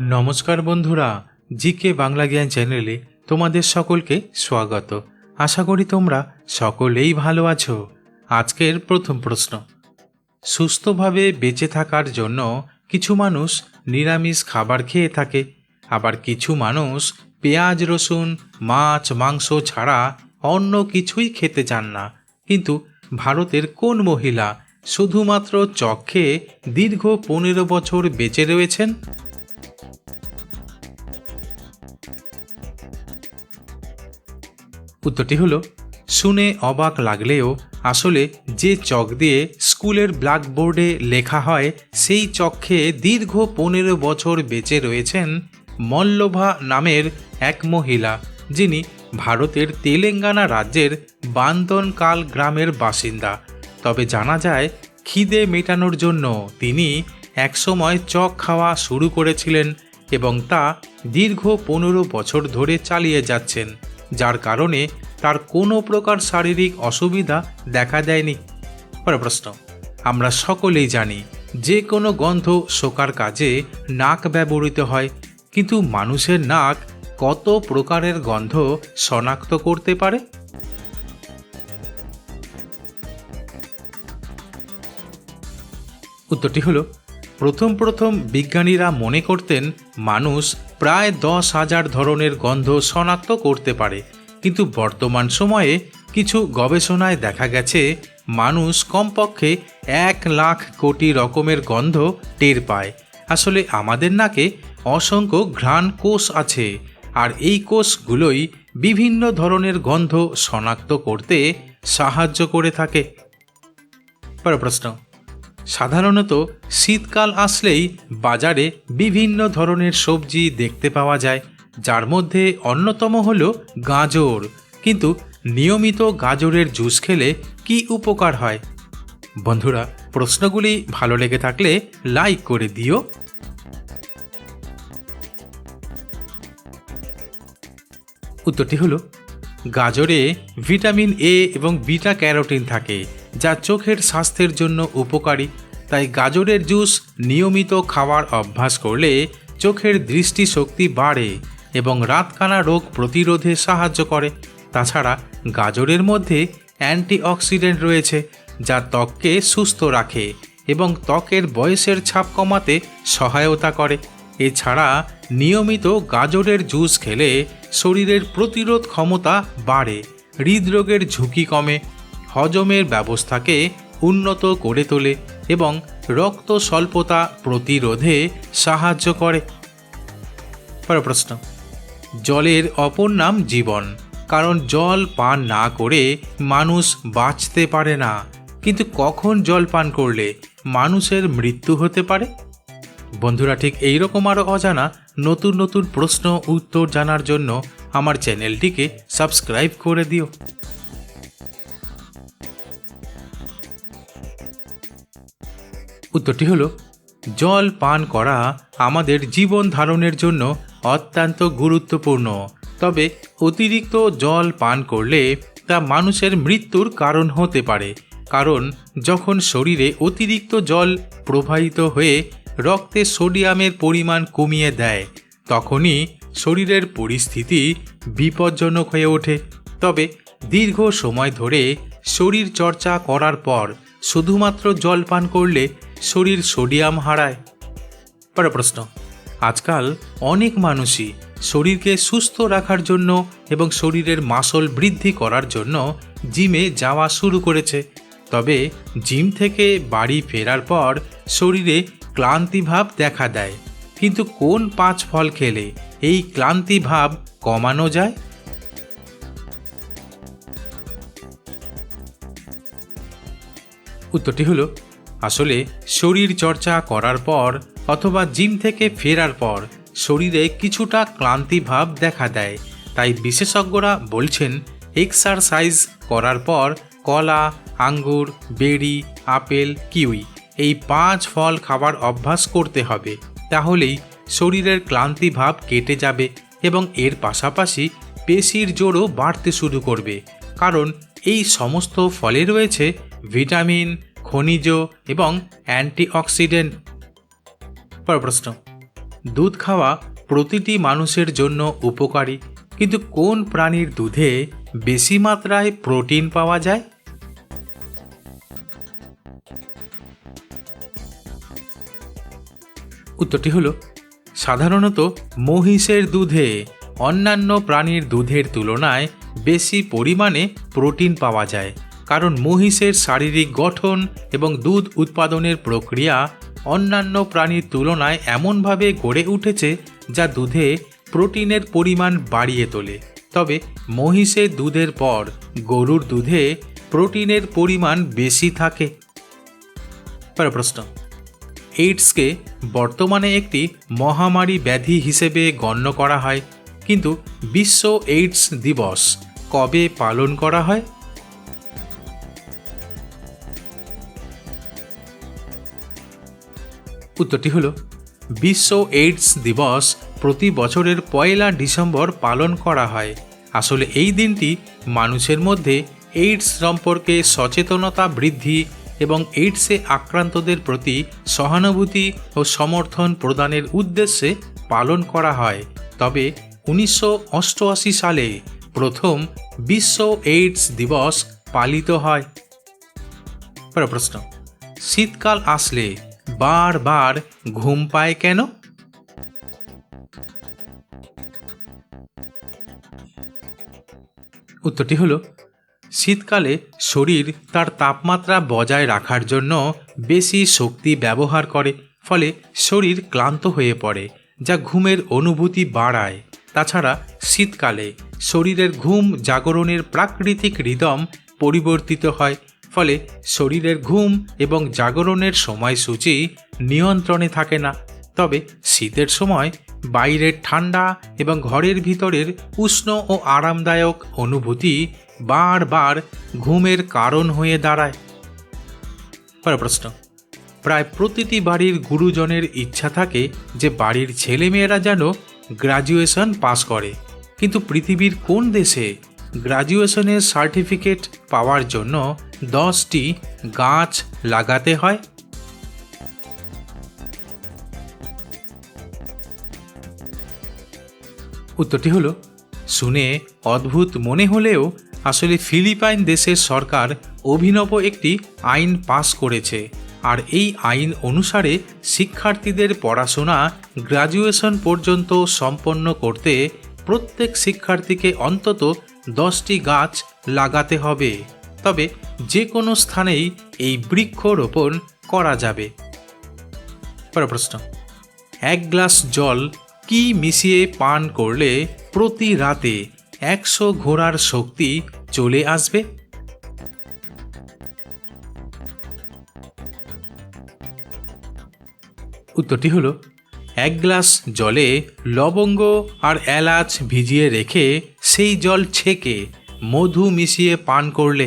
নমস্কার বন্ধুরা, জিকে বাংলা জ্ঞান চ্যানেলে তোমাদের সকলকে স্বাগত। আশা করি তোমরা সকলেই ভালো আছো। আজকের প্রথম প্রশ্ন। সুস্থভাবে বেঁচে থাকার জন্য কিছু মানুষ নিরামিষ খাবার খেয়ে থাকে, আবার কিছু মানুষ পেঁয়াজ, রসুন, মাছ, মাংস ছাড়া অন্য কিছুই খেতে চান না। কিন্তু ভারতের কোন মহিলা শুধুমাত্র চক্ষে দীর্ঘ পনেরো বছর বেঁচে রয়েছেন? উত্তরটি হলো, শুনে অবাক লাগলেও আসলে যে চক দিয়ে স্কুলের ব্ল্যাকবোর্ডে লেখা হয়, সেই চক খেয়ে দীর্ঘ পনেরো বছর বেঁচে রয়েছেন মল্লভা নামের এক মহিলা, যিনি ভারতের তেলেঙ্গানা রাজ্যের বান্দনকাল গ্রামের বাসিন্দা। তবে জানা যায়, খিদে মেটানোর জন্য তিনি একসময় চক খাওয়া শুরু করেছিলেন এবং তা দীর্ঘ পনেরো বছর ধরে চালিয়ে যাচ্ছেন। যার কারণে তার কোনো প্রকার শারীরিক অসুবিধা দেখা দেয়নি। পরের প্রশ্ন আমরা সকলেই জানি যে কোনো গন্ধ শোকার কাজে নাক ব্যবহৃত হয়, কিন্তু মানুষের নাক কত প্রকারের গন্ধ শনাক্ত করতে পারে? উত্তরটি হলো প্রথম প্রথম বিজ্ঞানীরা মনে করতেন মানুষ প্রায় দশ হাজার ধরনের গন্ধ শনাক্ত করতে পারে। কিন্তু বর্তমান সময়ে কিছু গবেষণায় দেখা গেছে, মানুষ কমপক্ষে এক লাখ কোটি রকমের গন্ধ টের পায়। আসলে আমাদের নাকে অসংখ্য ঘ্রাণ কোষ আছে, আর এই কোষগুলোই বিভিন্ন ধরনের গন্ধ শনাক্ত করতে সাহায্য করে থাকে। পরের প্রশ্ন। সাধারণত শীতকাল আসলেই বাজারে বিভিন্ন ধরনের সবজি দেখতে পাওয়া যায়, যার মধ্যে অন্যতম হল গাজর। কিন্তু নিয়মিত গাজরের জুস খেলে কি উপকার হয়? বন্ধুরা, প্রশ্নগুলি ভালো লেগে থাকলে লাইক করে দিও। উত্তরটি হলো, গাজরে ভিটামিন এ এবং বিটা ক্যারোটিন থাকে। যা চোখের স্বাস্থ্যের জন্য উপকারী, তাই গাজরের জুস নিয়মিত খাওয়ার অভ্যাস করলে চোখের দৃষ্টিশক্তি বাড়ে এবং রাতকানা রোগ প্রতিরোধে সাহায্য করে। তাছাড়া গাজরের মধ্যে অ্যান্টিঅক্সিডেন্ট রয়েছে, যা ত্বককে সুস্থ রাখে এবং ত্বকের বয়সের ছাপ কমাতে সহায়তা করে। এছাড়া নিয়মিত গাজরের জুস খেলে শরীরের প্রতিরোধ ক্ষমতা বাড়ে, হৃদরোগের ঝুঁকি কমে হজমের ব্যবস্থাকে উন্নত করে তোলে এবং রক্ত স্বল্পতা প্রতিরোধে সাহায্য করে। প্রশ্ন। জলের অপর নাম জীবন, কারণ জল পান না করে মানুষ বাঁচতে পারে না। কিন্তু কখন জল পান করলে মানুষের মৃত্যু হতে পারে? বন্ধুরা, ঠিক এইরকম আরও অজানা নতুন নতুন প্রশ্ন উত্তর জানার জন্য আমার চ্যানেলটিকে সাবস্ক্রাইব করে দিও। উত্তরটি হলো, জল পান করা আমাদের জীবন ধারণের জন্য অত্যন্ত গুরুত্বপূর্ণ। তবে অতিরিক্ত জল পান করলে তা মানুষের মৃত্যুর কারণ হতে পারে। কারণ যখন শরীরে অতিরিক্ত জল প্রবাহিত হয়ে রক্তে সোডিয়ামের পরিমাণ কমিয়ে দেয়, তখনই শরীরের পরিস্থিতি বিপজ্জনক হয়ে ওঠে। তবে দীর্ঘ সময় ধরে শরীর চর্চা করার পর শুধুমাত্র জল পান করলে শরীর সোডিয়াম হারায়। পরের প্রশ্ন, আজকাল অনেক মানুষই শরীরকে সুস্থ রাখার জন্য এবং শরীরের মাসল বৃদ্ধি করার জন্য জিমে যাওয়া শুরু করেছে। তবে জিম থেকে বাড়ি ফেরার পর শরীরে ক্লান্তিভাব দেখা দেয়। কিন্তু কোন পাঁচ ফল খেলে এই ক্লান্তিভাব কমানো যায়? উত্তরটি হলো আসলে শরীর চর্চা করার পর অথবা জিম থেকে ফেরার পর শরীরে কিছুটা ক্লান্তিভাব দেখা দেয়। তাই বিশেষজ্ঞরা বলছেন, এক্সারসাইজ করার পর কলা, আঙ্গুর, বেরি, আপেল, কিউই এই পাঁচ ফল খাবার অভ্যাস করতে হবে। তাহলেই শরীরের ক্লান্তিভাব কেটে যাবে এবং এর পাশাপাশি পেশির জোরও বাড়তে শুরু করবে। কারণ এই সমস্ত ফলে রয়েছে ভিটামিন খনিজ এবং অ্যান্টিঅক্সিডেন্ট। পর প্রশ্ন। দুধ খাওয়া প্রতিটি মানুষের জন্য উপকারী, কিন্তু কোন প্রাণীর দুধে বেশি মাত্রায় প্রোটিন পাওয়া যায়? উত্তরটি হলো, সাধারণত মহিষের দুধে অন্যান্য প্রাণীর দুধের তুলনায় বেশি পরিমাণে প্রোটিন পাওয়া যায়। কারণ মহিষের শারীরিক গঠন এবং দুধ উৎপাদনের প্রক্রিয়া অন্যান্য প্রাণীর তুলনায় এমনভাবে গড়ে উঠেছে যা দুধে প্রোটিনের পরিমাণ বাড়িয়ে তোলে। তবে মহিষের দুধের পর গরুর দুধে প্রোটিনের পরিমাণ বেশি থাকে। প্রশ্ন। এইডসকে বর্তমানে একটি মহামারী ব্যাধি হিসেবে গণ্য করা হয়। কিন্তু বিশ্ব এইডস দিবস কবে পালন করা হয়? উত্তরটি হল, বিশ্ব এইডস দিবস প্রতি বছরের পয়লা ডিসেম্বর পালন করা হয়। আসলে এই দিনটি মানুষের মধ্যে এইডস সম্পর্কে সচেতনতা বৃদ্ধি এবং এইডসে আক্রান্তদের প্রতি সহানুভূতি ও সমর্থন প্রদানের উদ্দেশ্যে পালন করা হয়। তবে উনিশশো অষ্টআশি সালে প্রথম বিশ্ব এইডস দিবস পালিত হয়। প্রশ্ন, শীতকাল আসলে বারবার ঘুম পায় কেন? উত্তরটি হলো, শীতকালে শরীর তার তাপমাত্রা বজায় রাখার জন্য বেশি শক্তি ব্যবহার করে, ফলে শরীর ক্লান্ত হয়ে পড়ে, যা ঘুমের অনুভূতি বাড়ায়। তাছাড়া শীতকালে শরীরের ঘুম জাগরণের প্রাকৃতিক রিদম পরিবর্তিত হয় ফলে শরীরের ঘুম এবং জাগরণের সময়সূচি নিয়ন্ত্রণে থাকে না। তবে শীতের সময় বাইরের ঠান্ডা এবং ঘরের ভিতরের উষ্ণ ও আরামদায়ক অনুভূতি বারবার ঘুমের কারণ হয়ে দাঁড়ায়। পরের প্রশ্ন। প্রায় প্রতিটি বাড়ির গুরুজনের ইচ্ছা থাকে যে বাড়ির ছেলেমেয়েরা যেন গ্রাজুয়েশন পাস করে। কিন্তু পৃথিবীর কোন দেশে গ্রাজুয়েশনের সার্টিফিকেট পাওয়ার জন্য দশটি গাছ লাগাতে হয়। উত্তরটি হলো, শুনে অদ্ভুত মনে হলেও আসলে ফিলিপাইন দেশের সরকার অভিনব একটি আইন পাস করেছে আর এই আইন অনুসারে শিক্ষার্থীদের পড়াশোনা গ্রাজুয়েশন পর্যন্ত সম্পন্ন করতে প্রত্যেক শিক্ষার্থীকে অন্তত দশটি গাছ লাগাতে হবে। তবে যে কোনো স্থানেই এই বৃক্ষরোপণ করা যাবে। পরের প্রশ্ন, এক গ্লাস জল কি মিশিয়ে পান করলে প্রতি রাতে একশো ঘোড়ার শক্তি চলে আসবে? উত্তরটি হলো, এক গ্লাস জলে লবঙ্গ আর এলাচ ভিজিয়ে রেখে সেই জল ছেঁকে মধু মিশিয়ে পান করলে